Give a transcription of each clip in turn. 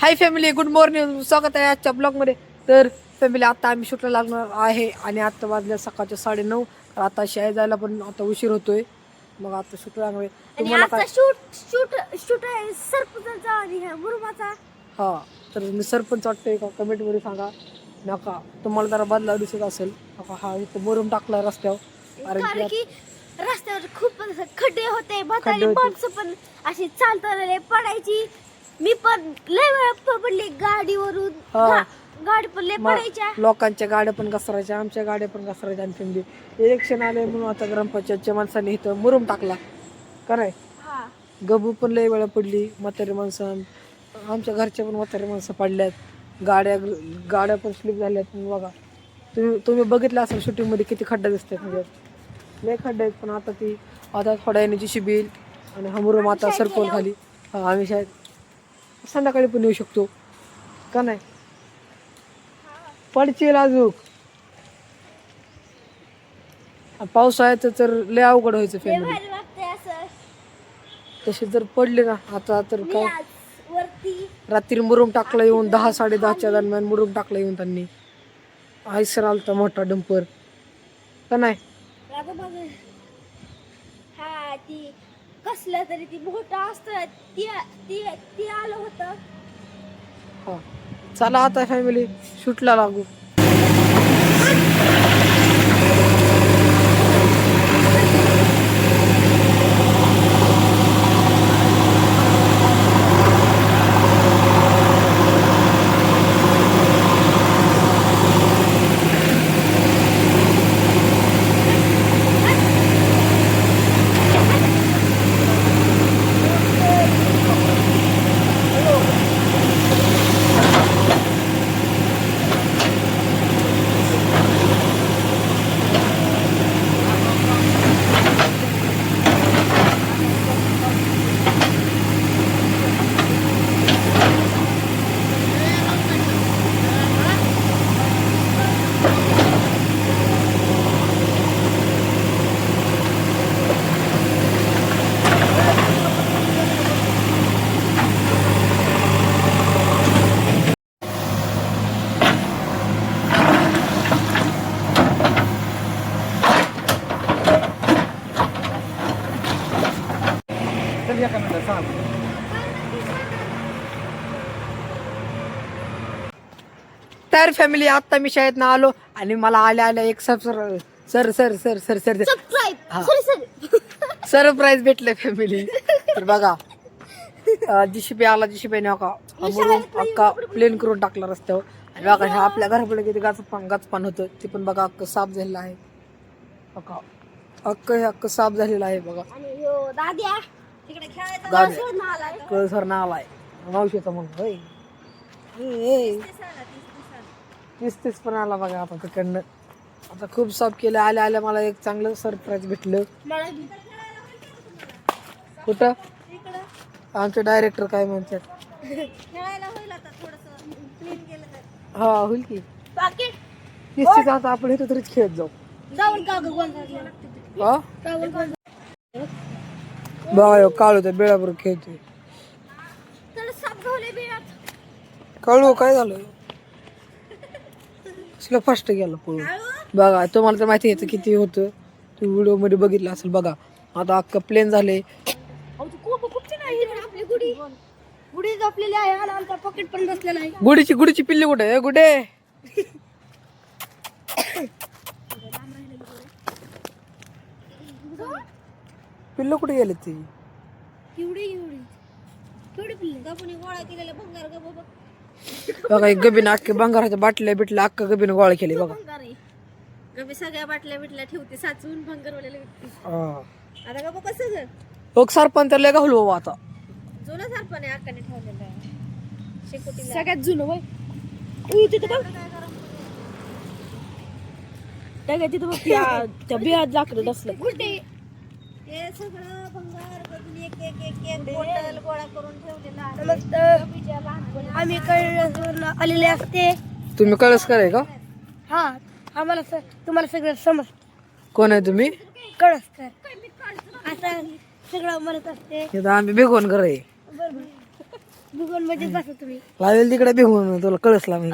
Hi family good morning स्वागत आहे आजच्या ब्लॉगमध्ये तर फॅमिली आता आम्ही शूटला लागणार आहे आणि आता वाजल्या सकाळच्या साडेनऊ. तर आता शाळेत जायला पण आता उशीर होतोय. मग आता शूट लागणार. तुम्हाला काय? शूट शूट शूट आहे सरपंचा आणि ह्या मुरुमाचा. हा तर मी सरपंच वाटतोय का? कमेंटमध्ये सांगा. नका. तुम्हाला जरा बदला दिसत असेल. नका हा इथं मुरुम टाकला रस्त्यावर. कारण की रस्त्यावर खूप खड्डे होते. माणसं पण अशी चालताना पडायची. मी पण लय वेळा पडली गाडीवरून. हा. गा- गाडी पण लय पडायच्या. लोकांच्या गाड्या पण घसरायच्या आमच्या गाड्या पण घसरायच्या आणि फॅमिली इलेक्शन आले म्हणून आता ग्रामपंचायतच्या माणसांनी इथं मुरुम टाकला. हा. गबू पण लय वेळा पडली म्हातारी माणसं. आमच्या घरच्या पण म्हातारी माणसं पडल्यात. गाड्या गाड्या पण स्लिप झाल्यात. बघा तुम्ही तुम्ही बघितलं असेल शूटिंगमध्ये किती खड्डे दिसतात म्हणजे. लय खड्डे आहेत पण आता ती आता थोड्या येण्याची शिबील आणि हमरून आता सरकवून खाली. हा, आम्ही शाळेत संध्याकाळी पण येऊ शकतो. का नाही? पडचील अजूक पावसाळ्याचं तर लय अवघड व्हायचं फॅमिली तसे जर पडले ना आता तर काय? रात्री मुरुम टाकला येऊन दहा साडे दहाच्या दरम्यान मुरुम टाकला येऊन त्यांनी. आयसर आलता मोठा डंपर. का नाही? कसलं तरी ती मोठं असतं. ती ती ती आलं होतं. हा. चला आता फॅमिली शूटला लागू. तर फॅमिली आता मी शाळेत ना आलो आणि मला आल्या आल्या एक सब sir sir sir sir sir sir हा. सॉरी सॉरी सरप्राईज भेटले फॅमिली तर बघा जीसीबी आला जीसीबी नका अक्का प्लेन करून टाकला रस्त्यावर. आणि बघा ह्या आपल्या घरापुढे किती गाच पान गाच पान होतं. ते पण बघा अक्क साफ झालेलं आहे. अक्का अक्क हे अक्क साफ झालेलं आहे बघा. आलाय. कळसर ना आलाय मावशीचा मग होय. तीस तीस पण आला बघा आता तिकडनं. आता खूप साफ केलं. आल्या आल्या मला एक चांगलं सरप्राईज भेटलं. कुठं? आमचे डायरेक्टर काय म्हणतात? तर हा होईल की. तीस तीस आता आपण इथं तरीच खेळत जाऊ. हा? बघा ह्यो काळू तर बेळाबरोबर खेळतोय. काळू काय झालं? कसलं फास्ट गेलं पळून. बघा तुम्हाला तर माहिती आहे किती होतं. तू व्हिडिओमध्ये बघितलं असेल बघा. आता अख्खं प्लेन झाले खूप खूप नाही आपली गुढी गुढी जपलेली आहे आणि आमचा पॉकेट पण बसलेला आहे. गुडीची गुडीची पिल्ली कुठे आहे? गुडे पिल्लं कुठे गेले ती? एवढी एवढी. केवढी पिल्ले. आपण गोळा केलेला भंगार का बाबा बघा एक गबीन अख्खे बंगाराच्या बाटल्या बिटल्या अख्खा गबीन गोळा केली बघा. गबी सगळ्या बाटल्या बिटल्या ठेवते साचवून भंगारवाल्याला विकते. हा. आता का बघ कसं ग. बघ सरपंच लय घालू बाबा आता. जुनं सरपण आहे अक्काने ठेवलेलं आहे. शेकोटीला. सगळ्यात जुनं वय. तिथं बघ. त्या तिथं बघ त्या त्या बियात लाकडं डसलं कुठे हे सगळं भंगार बघून एक एक एक एक बॉटल गोळा करून ठेवलेला आहे. आम्ही कळलं आलेले असते. तुम्ही कळस कराय का? हा आम्हाला स- तुम्हाला सगळं समज कोण आहे तुम्ही? कळस कर. आता सगळं म्हणत असते. इथं आम्ही बेगोन घर. आहे बरोबर. भूगोलमध्ये बसा तुम्ही. लावेल तिकडे भिवून तुला कळसला मी.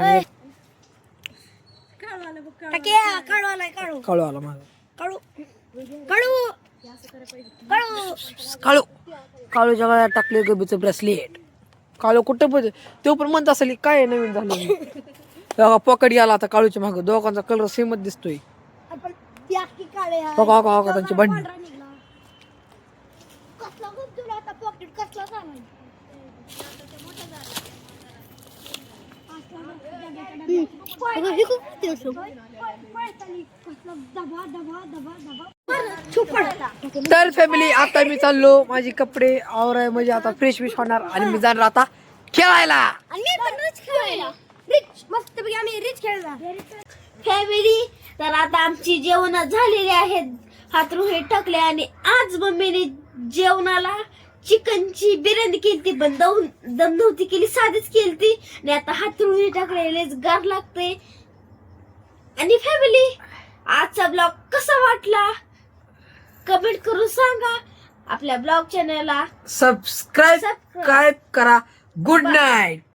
टाक्या काढू आलाय काढू काळू आला. माझा काढू. काढू. काळू काळूच्या गळ्यात टाकले गबीचं ब्रेसलेट काळू कुठं पण तो पण म्हणत असेल काय नवीन झालं? पकड आला आता काळूच्या मागं. दोघांचा कलर सेमच दिसतोय. काळे आहे. बघा बघा बघा त्यांची बघा, हे खूप तर फॅमिली आता मी चाललो. माझे कपडे आवराय म्हणजे आता फ्रेश विश होणार आणि मी जाणार आता खेळायला. फॅमिली तर आता आमची जेवण झालेली आहेत. हातरुहे टाकले आणि आज मम्मीने जेवणाला चिकनची बिर्याणी केली ती पण दम दम नव्हती केली साधीच केली ती आणि आता हातरुहे टाकलेलेच गार लागते आणि फॅमिली आजचा ब्लॉग कसा वाटला? कमेंट करून सांगा. आपल्या ब्लॉग चॅनलला सबस्क्राईब. काय करा. Good night.